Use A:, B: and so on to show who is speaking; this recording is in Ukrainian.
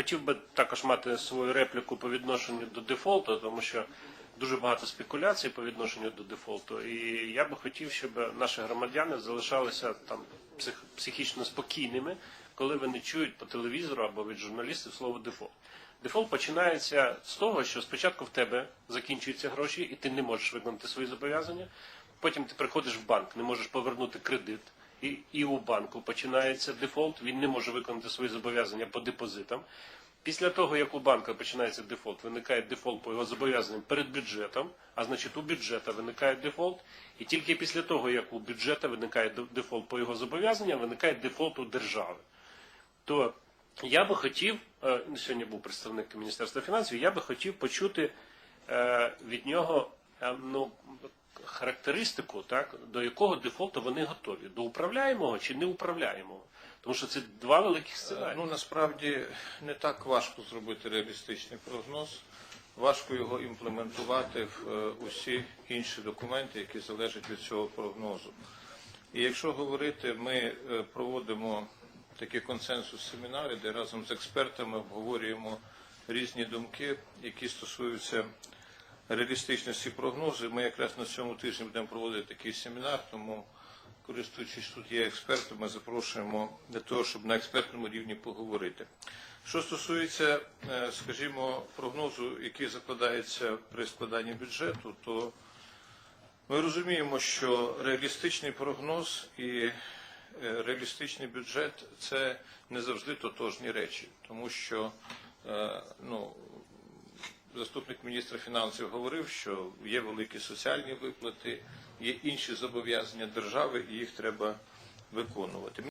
A: хотів би також мати свою репліку по відношенню до дефолту, тому що дуже багато спекуляцій по відношенню до дефолту. І я би хотів, щоб наші громадяни залишалися там псих, психічно спокійними, коли вони чують по телевізору або від журналістів слово дефолт. Дефолт починається з того, що спочатку в тебе закінчуються гроші, і ти не можеш виконати свої зобов'язання. Потім ти приходиш в банк, не можеш повернути кредит, і, і у банку починається дефолт, він не може виконати свої зобов'язання по депозитам. Після того, як у банка починається дефолт, виникає дефолт по його зобов'язанням перед бюджетом, а значить у бюджета виникає дефолт, і тільки після того, як у бюджета виникає дефолт по його зобов'язанням, виникає дефолт у держави. То я би хотів, е, ну, сьогодні був представник Міністерства фінансів, я би хотів почути е, від нього е, ну, характеристику, так, до якого дефолту вони готові, до управляємого чи неуправляємого. Тому що це два великих сценарії.
B: Ну насправді не так важко зробити реалістичний прогноз. Важко його імплементувати в е, усі інші документи, які залежать від цього прогнозу. І якщо говорити, ми е, проводимо такі консенсус-семінари, де разом з експертами обговорюємо різні думки, які стосуються реалістичності прогнозу. Ми якраз на цьому тижні будемо проводити такий семінар, тому користуючись тут є експертом, ми запрошуємо для того, щоб на експертному рівні поговорити. Що стосується, е, скажімо, прогнозу, який закладається при складанні бюджету, то ми розуміємо, що реалістичний прогноз і е, реалістичний бюджет це не завжди тотожні речі, тому що е, ну, заступник міністра фінансів говорив, що є великі соціальні виплати, є інші зобов'язання держави, і їх треба виконувати.